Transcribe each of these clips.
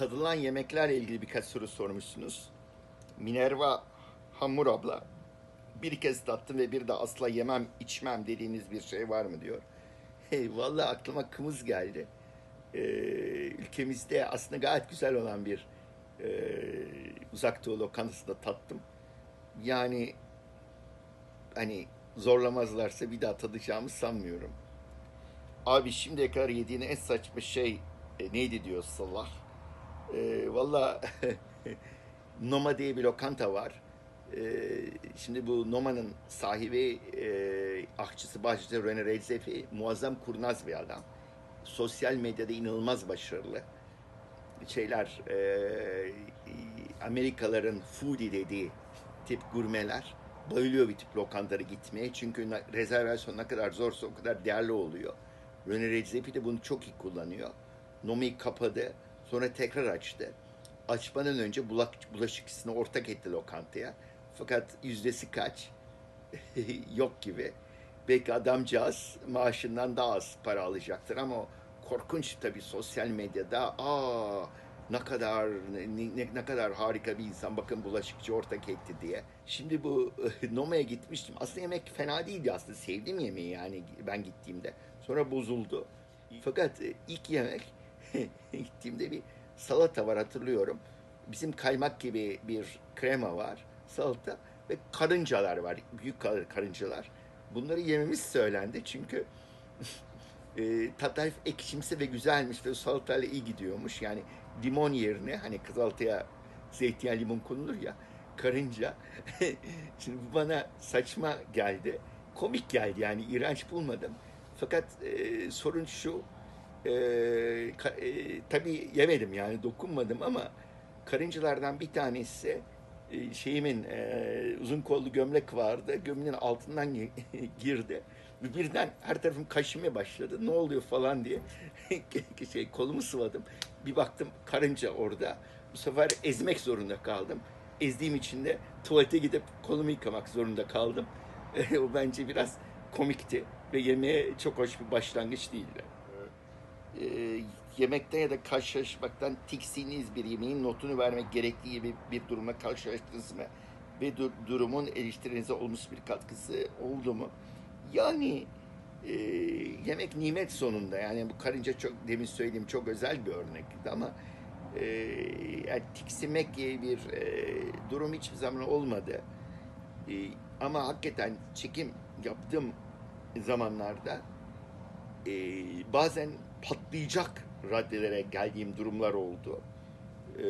tadılan yemeklerle ilgili birkaç soru sormuşsunuz. Minerva Hamur abla bir kez tattım ve bir de asla yemem içmem dediğiniz bir şey var mı diyor. Hey, vallahi aklıma kımız geldi. Ee, ülkemizde aslında gayet güzel olan bir e, uzak doğu lokantasında tattım. Yani hani zorlamazlarsa bir daha tadacağımı sanmıyorum. Abi şimdiye kadar yediğin en saçma şey e, neydi diyor Salah. E, Valla Noma diye bir lokanta var. E, şimdi bu Noma'nın sahibi e, ahçısı başçısı Rene Redzepi muazzam kurnaz bir adam. Sosyal medyada inanılmaz başarılı. Şeyler e, Amerikalıların foodie dediği tip gurmeler bayılıyor bir tip lokantalara gitmeye. Çünkü rezervasyon ne kadar zorsa o kadar değerli oluyor. Rene Redzepi de bunu çok iyi kullanıyor. Nomi kapadı. Sonra tekrar açtı. Açmadan önce bulak, bulaşık hissini ortak etti lokantaya. Fakat yüzdesi kaç? Yok gibi. Belki adamcağız maaşından daha az para alacaktır ama korkunç tabii sosyal medyada aa ne kadar ne, ne, ne kadar harika bir insan bakın bulaşıkçı ortak etti diye. Şimdi bu Noma'ya gitmiştim. Aslında yemek fena değildi aslında. Sevdim yemeği yani ben gittiğimde. Sonra bozuldu. Fakat e, ilk yemek gittiğimde bir salata var hatırlıyorum. Bizim kaymak gibi bir krema var, salata ve karıncalar var, büyük kar- karıncalar. Bunları yememiz söylendi çünkü e, tat hafif ekşimsi ve güzelmiş ve salatayla iyi gidiyormuş. Yani limon yerine hani kızaltıya zeytinyağı limon konulur ya karınca. Şimdi bu bana saçma geldi. Komik geldi yani iğrenç bulmadım. Fakat e, sorun şu e, ka- e, tabii yemedim yani dokunmadım ama karıncalardan bir tanesi e, şeyimin e, uzun kollu gömlek vardı. Gömleğin altından gi- girdi. Birden her tarafım kaşımaya başladı. Ne oluyor falan diye şey kolumu sıvadım. Bir baktım karınca orada. Bu sefer ezmek zorunda kaldım. Ezdiğim için de tuvalete gidip kolumu yıkamak zorunda kaldım. o bence biraz komikti ve yemeğe çok hoş bir başlangıç değildi. Ee, yemekten ya da karşılaşmaktan tiksindiğiniz bir yemeğin notunu vermek gerektiği gibi bir durumla karşılaştınız mı? Ve du- durumun eleştirinize olmuş bir katkısı oldu mu? Yani e, yemek nimet sonunda yani bu karınca çok demin söylediğim çok özel bir örnekti ama e, yani tiksinmek gibi bir e, durum hiçbir zaman olmadı. E, ama hakikaten çekim yaptığım zamanlarda e, bazen patlayacak raddelere geldiğim durumlar oldu. E,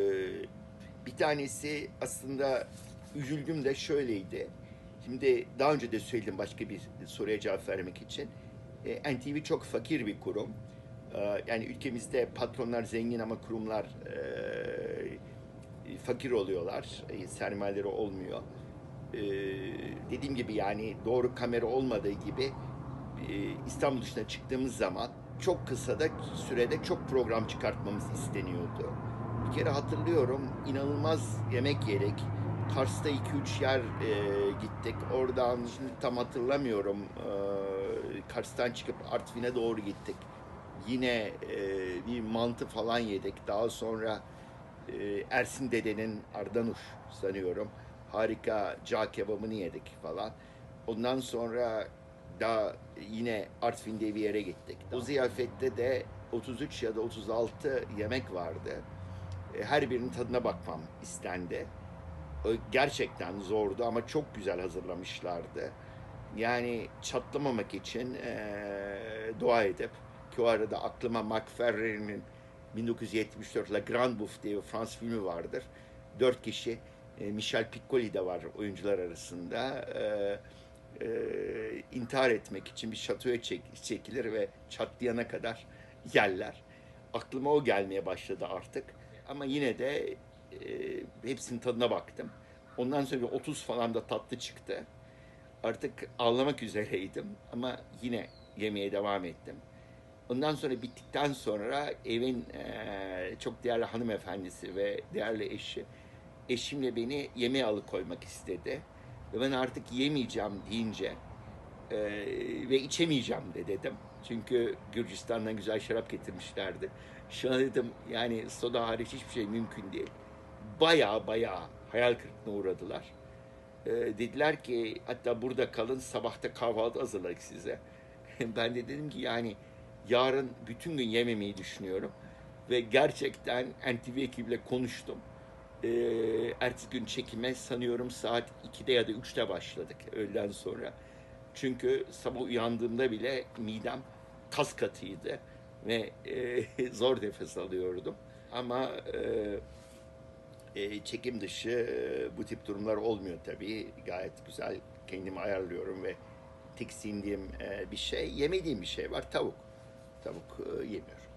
bir tanesi aslında üzüldüm de şöyleydi. Şimdi daha önce de söyledim başka bir soruya cevap vermek için. E, NTV çok fakir bir kurum. E, yani ülkemizde patronlar zengin ama kurumlar e, fakir oluyorlar. E, sermayeleri olmuyor. E, dediğim gibi yani doğru kamera olmadığı gibi e, İstanbul dışına çıktığımız zaman çok kısa da sürede çok program çıkartmamız isteniyordu. Bir kere hatırlıyorum inanılmaz yemek yedik. Kars'ta 2-3 yer e, gittik. Oradan şimdi tam hatırlamıyorum. E, Kars'tan çıkıp Artvin'e doğru gittik. Yine e, bir mantı falan yedik. Daha sonra e, Ersin Dede'nin Ardanuş sanıyorum. Harika cağ kebabını yedik falan. Ondan sonra daha yine Artvin'de bir yere gittik. O ziyafette de 33 ya da 36 yemek vardı. E, Her birinin tadına bakmam istendi. Gerçekten zordu ama çok güzel hazırlamışlardı. Yani çatlamamak için eee, dua edip ki o arada aklıma Mark Ferrer'in 1974 La Grande Bouffe diye bir Fransız filmi vardır. Dört kişi, e, Michel Piccoli de var oyuncular arasında. Eee eee, intihar etmek için bir şatoya çek- çekilir ve çatlayana kadar yerler. Aklıma o gelmeye başladı artık. Ama yine de e, hepsinin tadına baktım. Ondan sonra bir 30 falan da tatlı çıktı. Artık ağlamak üzereydim ama yine yemeye devam ettim. Ondan sonra bittikten sonra evin e, çok değerli hanımefendisi ve değerli eşi eşimle beni yemeğe alıkoymak istedi. Ve ben artık yemeyeceğim deyince e, ve içemeyeceğim de dedim. Çünkü Gürcistan'dan güzel şarap getirmişlerdi. Şuna dedim yani soda hariç hiçbir şey mümkün değil. Baya baya hayal kırıklığına uğradılar. Ee, dediler ki hatta burada kalın sabahta kahvaltı hazırladık size. ben de dedim ki yani yarın bütün gün yememeyi düşünüyorum. Ve gerçekten NTV ekibiyle konuştum. Ee, ertesi gün çekime sanıyorum saat 2'de ya da 3'te başladık öğleden sonra. Çünkü sabah uyandığımda bile midem kas katıydı ve e, zor nefes alıyordum. Ama e, e, çekim dışı e, bu tip durumlar olmuyor tabii. Gayet güzel kendimi ayarlıyorum ve tiksindiğim e, bir şey, yemediğim bir şey var tavuk. Tavuk e, yemiyorum.